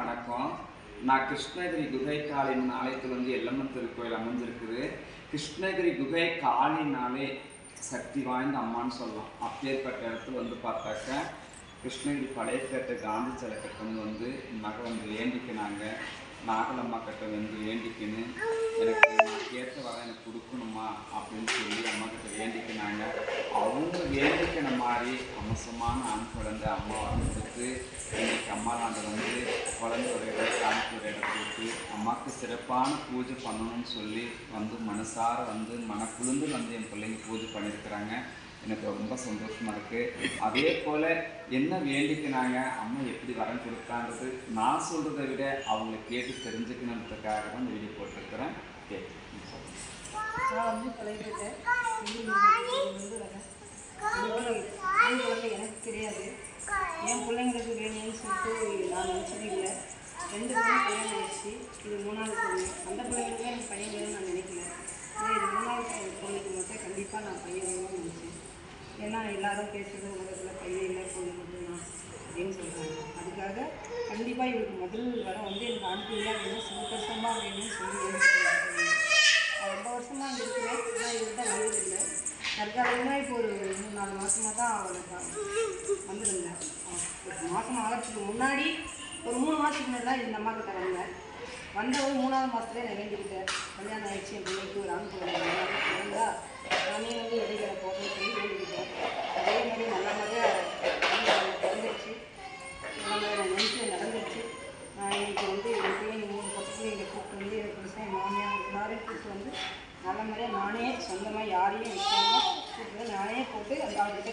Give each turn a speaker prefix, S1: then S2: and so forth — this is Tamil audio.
S1: வணக்கம். நான் கிருஷ்ணகிரி குகை காளின் ஆலயத்தில் வந்து எல்லம்மன் திருக்கோயில் அமைஞ்சிருக்குது. கிருஷ்ணகிரி குகை காளினாலே சக்தி வாய்ந்த அம்மான்னு சொல்லலாம். அப்பேற்பட்ட இடத்துல வந்து பார்த்தாக்கா கிருஷ்ணகிரி பழையப்பேட்டை காந்தி சிலை கட்டம் வந்து மகள் வந்து ஏண்டிக்கினாங்க நாகலம்மா கட்டம் வந்து ஏண்டிக்கின்னு எனக்கு நான் கேட்ட வர எனக்கு கொடுக்கணுமா அப்படின்னு சொல்லி அம்மா கிட்ட வேண்டிக்கினாங்க அவங்க வேண்டிக்கின மாதிரி அம்சமான ஆண் குழந்தை அம்மா வந்துட்டு இன்னைக்கு அம்மாலாண்ட வந்து குழந்தை ஒரு இடம் காணிக்கு ஒரு இடம் கொடுத்து அம்மாவுக்கு சிறப்பான பூஜை பண்ணணும்னு சொல்லி வந்து மனசார வந்து மனக்குழுந்து வந்து என் பிள்ளைங்க பூஜை பண்ணியிருக்கிறாங்க எனக்கு ரொம்ப சந்தோஷமா இருக்கு அதே போல என்ன வேண்டிக்கினாங்க அம்மா எப்படி வரம் கொடுத்தான்றது நான் சொல்றதை விட அவங்கள கேட்டு தெரிஞ்சுக்கணுன்றதுக்காக தான் இந்த வீடியோ போட்டிருக்கிறேன் கேட்டு
S2: நான் வந்து சொல்லிட்டு இல்லை ரெண்டு பேரும் கல்யாணம் ஆயிடுச்சு. இது மூணாவது பொண்ணு. அந்த பிள்ளைங்களுக்கு எனக்கு பையன் வேணும்னு நான் நினைக்கல. ஆனால் இது மூணாவது பொண்ணுக்கு மட்டும் கண்டிப்பாக நான் பையன் வேணும்னு நினச்சேன். ஏன்னா எல்லாரும் பேசுறது உலகத்தில் பையன் இல்லை பொண்ணு மட்டும்தான் அப்படின்னு சொல்கிறாங்க அதுக்காக கண்டிப்பாக இவருக்கு முதல் வர வந்து எனக்கு ஆண் பிள்ளையாக வேணும் சந்தோஷமாக வேணும்னு சொல்லி ரொம்ப வருஷமாக இருக்கிறேன் ஆனால் இவர்கிட்ட வந்ததில்லை தற்காலிகமாக இப்போ ஒரு மூணு நாலு மாதமாக தான் அவளுக்கு வந்திருந்தேன் ஒரு மாதம் ஆகிறதுக்கு முன்னாடி ஒரு மூணு மாதத்துக்கு முன்னாடி இந்த அம்மா கிட்ட வந்தேன் வந்த ஒரு மூணாவது மாதத்துலேயே நான் வேண்டிக்கிட்டேன் கல்யாணம் ஆயிடுச்சு என் பிள்ளைக்கு ஒரு ஆண் குழந்தை. நானே வந்து இடைக்கிற போகணும்னு சொல்லி வேண்டிக்கிட்டேன். அதே மாதிரி நல்ல மாதிரியாக நடந்துருச்சு. நல்ல மாதிரியாக நினைச்சு நடந்துருச்சு. நான் இன்னைக்கு வந்து என் பிள்ளைங்க மூணு பக்கத்துல எங்கள் கூப்பிட்டு வந்து எனக்கு புதுசாக என் மாமியார் எல்லாரையும் கூப்பிட்டு வந்து நல்ல மாதிரியாக நானே சொந்தமாக யாரையும் வைக்காம கூப்பிட்டு நானே போட்டு அந்த அவர்கிட்ட